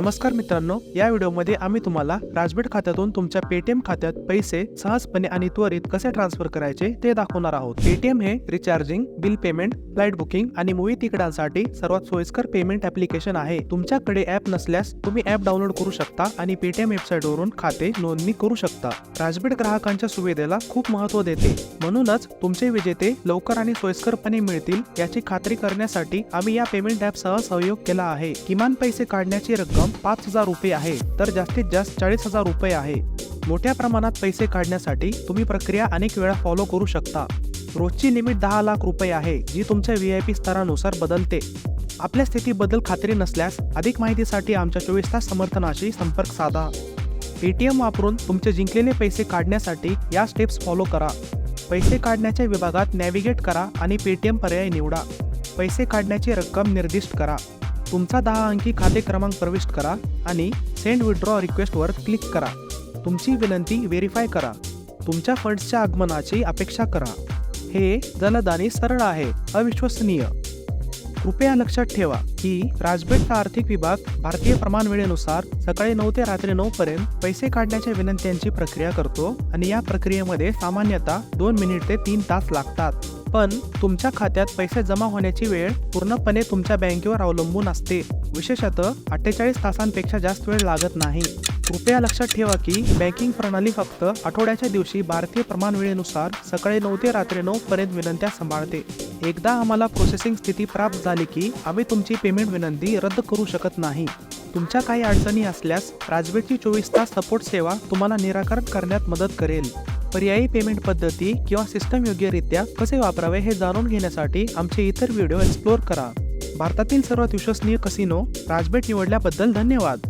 नमस्कार मित्रांनो या व्हिडिओमध्ये आम्ही तुम्हाला राजबेट खात्यातून तुमच्या पेटीएम खात्यात पैसे सहजपणे आणि त्वरित कसे ट्रान्सफर करायचे ते दाखवणार आहोत. पेटीएम हे recharging bill payment flight booking आणि मूवी तिकिटांसाठी सर्वात सोयीस्कर पेमेंट ऍप्लिकेशन आहे. तुमच्याकडे ऍप नसल्यास तुम्ही ऍप डाउनलोड करू शकता आणि पेटीएम वेबसाईट वरून खाते नोंदणी करू शकता. राजबेट ग्राहकांच्या सुविधेला खूप महत्त्व देते. म्हणूनच तुमचे विजेते लवकर आणि सोयीस्करपणे मिळतील याची खात्री करण्यासाठी आम्ही या पेमेंट ऍप सह सहयोग केला आहे. किमान पैसे काढण्याची रक्कम पाच हजार रुपये आहे तर जास्तीत जास्त चाळीस हजार रुपये आहे. मोठ्या प्रमाणात पैसे काढण्यासाठी तुम्ही प्रक्रिया अनेक वेळा फॉलो करू शकता. रोजची लिमिट दहा लाख रुपये आहे जी तुमच्या व्ही आय पी स्तरानुसार बदलते. आपल्या स्थितीबद्दल खात्री नसल्यास अधिक माहितीसाठी आमच्या चोवीस तास समर्थनाशी संपर्क साधा. पेटीएम वापरून तुमचे जिंकलेले पैसे काढण्यासाठी या स्टेप्स फॉलो करा. पैसे काढण्याच्या विभागात नॅव्हिगेट करा आणि पेटीएम पर्याय निवडा. पैसे काढण्याची रक्कम निर्दिष्ट करा. तुमचा दहा अंकी खाते क्रमांक प्रविष्ट करा आणि सेंड विड्रॉ रिक्वेस्टवर क्लिक करा. तुमची विनंती व्हेरीफाय करा. तुमच्या फंड्सच्या आगमनाची अपेक्षा करा. हे जलद आणि सरळ आहे अविश्वसनीय. कृपया लक्षात ठेवा की राजपेटचा आर्थिक विभाग भारतीय प्रमाण वेळेनुसार सकाळी नऊ ते रात्री नऊ पर्यंत पैसे काढण्याच्या विनंत्यांची प्रक्रिया करतो आणि या प्रक्रियेमध्ये सामान्यतः दोन मिनिट ते तीन तास लागतात. पण तुमच्या खात्यात पैसे जमा होण्याची वेळ पूर्णपणे तुमच्या बँकेवर अवलंबून असते. विशेषतः अठ्ठेचाळीस तासांपेक्षा जास्त वेळ लागत नाही. कृपया लक्षात ठेवा की बँकिंग प्रणाली फक्त आठवड्याच्या दिवशी भारतीय प्रमाण वेळेनुसार सकाळी नऊ ते रात्री नऊ पर्यंत विनंत्या सांभाळते. एकदा आम्हाला प्रोसेसिंग स्थिती प्राप्त झाली की आम्ही तुमची पेमेंट विनंती रद्द करू शकत नाही. तुमच्या काही अडचणी असल्यास राजवेटची चोवीस तास सपोर्ट सेवा तुम्हाला निराकरण करण्यात मदत करेल. पर्यायी पेमेंट पद्धती किंवा सिस्टम योग्यरित्या कसे वापरावे हे जाणून घेण्यासाठी आमचे इतर व्हिडिओ एक्सप्लोर करा. भारतातील सर्वात विश्वसनीय कसिनो राजबेट निवडल्याबद्दल धन्यवाद.